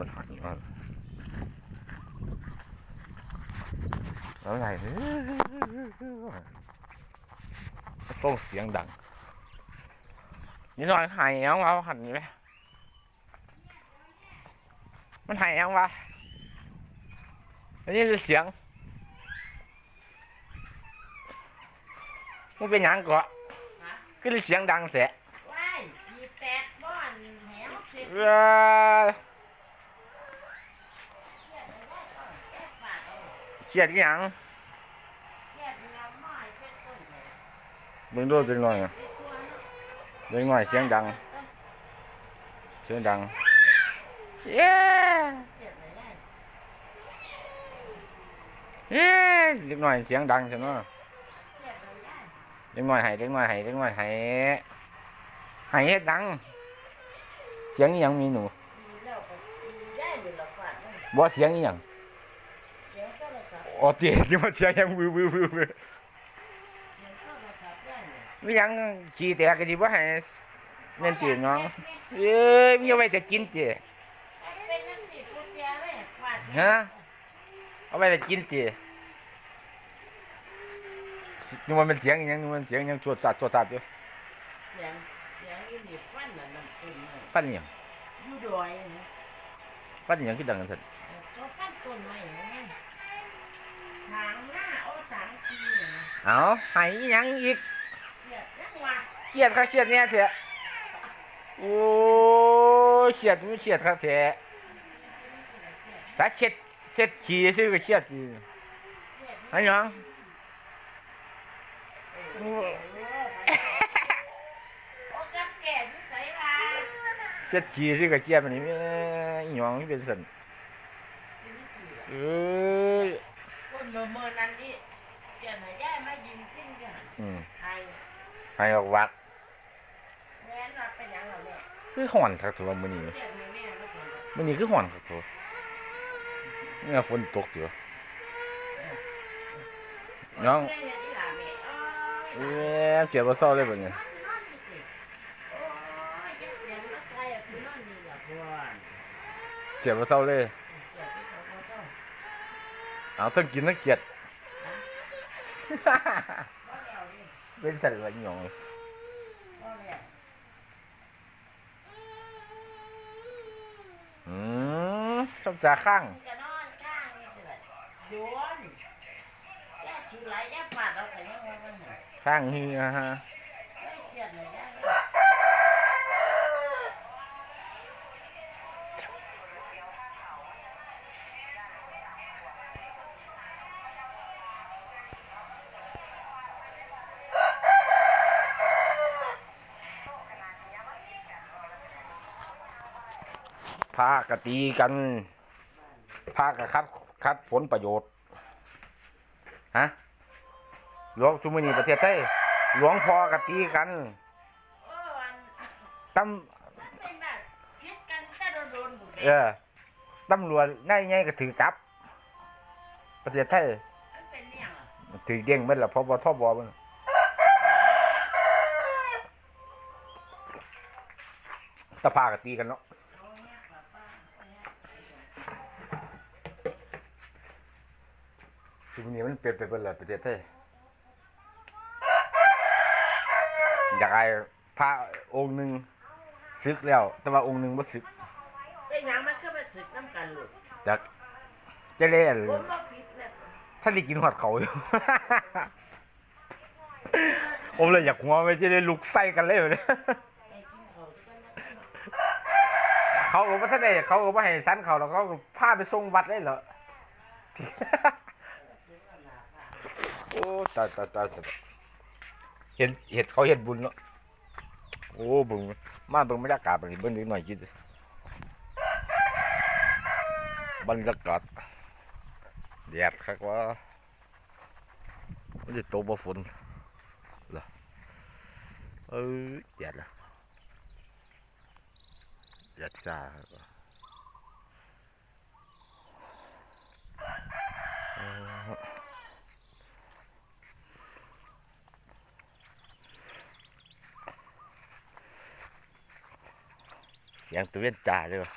มันมันหักมันแล้วไงส่งเสียงดัง นี่หน่อยหายยังวะหันนี่ไหมมันหายยังวะอันนี้คือเสียงมันเป็นหยังก่อคือเสียงดังแสะว้ายมีแปดบ้อนแหวสิบเอ้ย แปดบาทเอา เครียดอีหยังแค่เราหม้อยเช็ดต้นเลยเบิ่งดูจังหน่อยอะไอ้ตัวนั้นเบิ่งหน่อยเสียงดัง เสียงดังเย้เจ็บเลยได้เย้เล็กหน่อยเสียงดังใช่ไหมเจ็บเลยได้เล็กหน่อยให้เล็กหน่อยให้เล็กหน่อยให้ให้เฮ็ดดัง เสียงอีหยังมีหนูดีแล้วก็ดีได้เลยละฝาดเลยบ่เสียงอีหยัง เสียงโทรศัพท์ อ๋อเตี๋ยที่ว่าเสียงอีหยังวือวือวือวือเสียงโทรศัพท์ได้เลยมีหยังขี้แตกก็สิบ่ให้เน้นตีน้องเอ้ยมีเอาไว้แต่กินติเป็นนั่นสิพูดเสียเลยฝาดฮะเอาไว้แต่กินตินึกว่ามันเสียงอีหยังนึกว่ามันเสียงอีหยังสวดสัดสวดสัดอยู่เสียงเสียงอีนี่ฟันน่ะน้ำตุ่นเลยฟันอีหยังอยู่ดอยนะฟันอีหยังคือดังกันซั่นเขาฟันต้นไม้นะไงทางหน้าโอ้ทางทีนะ เอาให้อีหยังอีกเสียบยังวะเครียดครับเครียดเนี่ยเถอะโอ้ยเครียดไม่เครียดครับเถอะสาเช็ดเช็ดขี้ซื้อก็เครียดจีไอ้หยังโอ้โอ้กับแก่ที่ใส่ลาเช็ดขี้ซื้อก็เครียดมันนี่แม่อีหยังนี่เป็นสันเอ้ยคนเมื่อเมื่อนั้นนี่ เกี่ยไหนได้มายิ้มขึ้นกันอืมไทยให้ออกวัดแม่นว่าเป็นหยังเหรอเนี่ยคือห่อนครับตัวมื้อนี้เรียกแม่แม่ก็เป็นมื้อนี้คือห่อนครับตัวเนี่ยฝนตกอยู่น้อง แม่ยังที่หลาแม่เอ้เอ้ยเจ็บบ่เศร้าเลยบัดนี้โอ้ยจะเสียงรถไฟอะคือนอนนี่แหละพวนเจ็บบ่เศร้าเลยเสียงที่เขาเขาเจ้าเอาทั้งกินทั้งเครียดบ่แล้วนี่ เป็นสัตว์ละหยองบ่แล้วอืมชอบจ่าข้างข้างนี่นแย่ชูไหลแย่ปาดเอาไปยังไงมันน่ะฮะ พากะตีกันพากะคัดคัดผลประโยชน์ฮะหลวงสุมนีประเทศไทยหลวงพ่อกะตีกันเออวันตเป็นแบบพิษกันแต่โดนๆบุำเด็เออตำรวจง่ายง่ายๆก็ถือจับ ประเทศไทยมันเป็นเนี่ยงอะถือเด้งเมื่อละพบทบมันตะพากะตีกันเนาะ เอาเนี่ยป้าป้าเอาเนี่ย สุมนีมันเปลี่ยนไปเบิดเลยประเทศไทยอยากไอ้พระองค์หนึ่งซึกแล้ว แต่ว่าองค์หนึ่งบ่ซึกเป็นหยังมันคือมันสึกน้ำกันหลุดจากจะเล่นผมบ่ผิดนะท่านได้กินหอดเขาอยู่ ผมเลยอยากหัวไปจะได้ลุกไส้กันเลยเนี่ยไอ้กินเขาที่กันนะเขาบอกว่าท่านได้เขาบอกว่าให้สันเขาแล้วเขาก็พาไปส่งวัดเลยเหรอ โอ้ตายตายตายเห็นเห็ดเขาเห็ดบุญเนาะโอ้บึงมาเบิ่งบรรยากาศไปเบิ่งนิดหน่อยกินบรรยากาศแดดคักว่ามันจะตกบ่ฝนเหรอเออแดดละแดดจ้า สียงตัวเว้นจ่าเลยวะ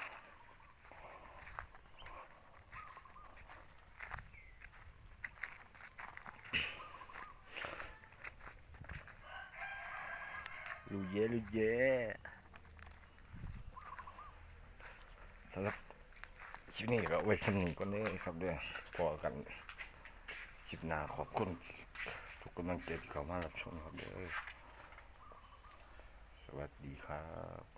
ลูเย่ลูเย่สำหรับคลิปนี้ก็ไว้สนุกกันนี้ครับด้วยพอกันคลิปน้าขอบคุณทุกคนลังใจที่เข้ามารับชมครับเด้อสวัสดีครับ